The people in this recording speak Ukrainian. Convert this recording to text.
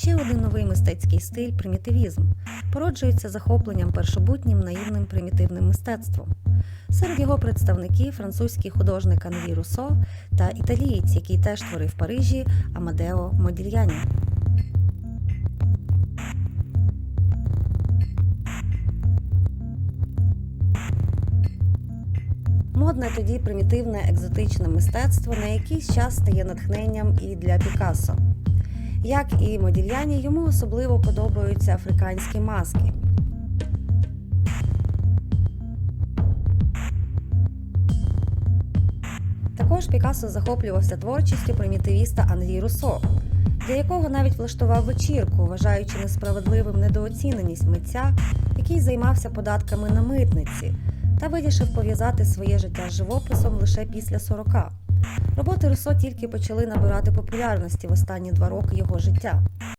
Ще один новий мистецький стиль примітивізм породжується захопленням першобутнім наївним примітивним мистецтвом. Серед його представників французький художник Анрі Руссо та італієць, який теж творив в Парижі Амадео Модільяні. Модне тоді примітивне екзотичне мистецтво на якийсь час стає натхненням і для Пікассо. Як і Модільяні, йому особливо подобаються африканські маски. Також Пікассо захоплювався творчістю примітивіста Анрі Руссо, для якого навіть влаштував вечірку, вважаючи несправедливим недооціненість митця, який займався податками на митниці, та вирішив пов'язати своє життя з живописом лише після 40. Роботи Руссо тільки почали набирати популярності в останні два роки його життя.